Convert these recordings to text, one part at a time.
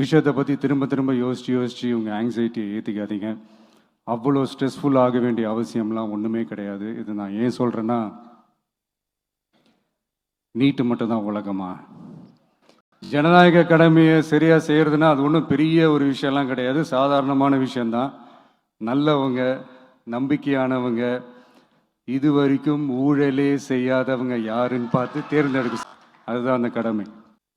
விஷயத்தை பற்றி திரும்ப திரும்ப யோசித்து யோசிச்சு உங்கள் ஆங்ஸைட்டியை ஏற்றிக்காதீங்க அவ்வளோ ஸ்ட்ரெஸ்ஃபுல் ஆக வேண்டிய அவசியம்லாம் ஒன்றுமே கிடையாது. இது நான் ஏன் சொல்கிறேன்னா நீட்டு மட்டும்தான் உலகமா? ஜனநாயக கடமையை சரியாக செய்கிறதுனா அது ஒன்றும் பெரிய ஒரு விஷயம்லாம் கிடையாது. சாதாரணமான விஷயந்தான் நல்லவங்க நம்பிக்கையானவங்க இது வரைக்கும் ஊழலே செய்யாதவங்க யாருன்னு பார்த்து தேர்ந்தெடுக்க அதுதான் அந்த கடமை.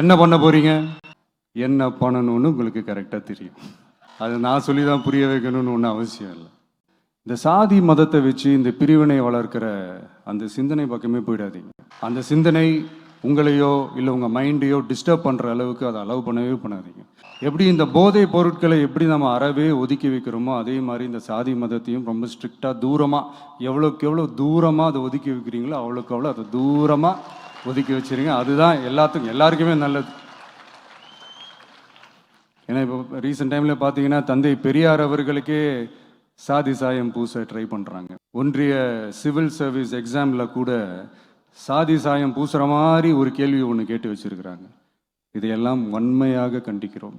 என்ன பண்ண போறீங்க? என்ன பண்ணணும்னு உங்களுக்கு கரெக்டாக தெரியும். அது நான் சொல்லி தான் புரிய வைக்கணும்னு ஒன்றும் அவசியம் இல்லை. இந்த சாதி மதத்தை வச்சு இந்த பிரிவினை வளர்க்கிற அந்த சிந்தனை பக்கமே போயிடாதீங்க. அந்த சிந்தனை உங்களையோ இல்லை உங்கள் மைண்டையோ டிஸ்டர்ப் பண்ணுற அளவுக்கு அதை அலோவ் பண்ணவே பண்ணாதீங்க. எப்படி இந்த போதை பொருட்களை எப்படி நம்ம அறவே ஒதுக்கி வைக்கிறோமோ அதே மாதிரி இந்த சாதி மதத்தையும் ரொம்ப ஸ்ட்ரிக்டாக தூரமாக எவ்வளோக்கு எவ்வளோ தூரமாக அதை ஒதுக்கி வைக்கிறீங்களோ அவ்வளோக்கு அவ்வளோ அதை தூரமாக ஒதுக்கி வச்சுருங்க. அதுதான் எல்லாத்துக்கும் எல்லாருக்குமே நல்லது. ஏன்னா இப்போ ரீசெண்ட் டைமில் பார்த்தீங்கன்னா தந்தை பெரியார் அவர்களுக்கே சாதி சாயம் பூச ட்ரை பண்ணுறாங்க ஒன்றிய சிவில் சர்வீஸ் எக்ஸாமில் கூட சாதி சாயம் பூசுகிற மாதிரி ஒரு கேள்வி ஒன்று கேட்டு வச்சிருக்கிறாங்க. இதையெல்லாம் வன்மையாக கண்டிக்கிறோம்.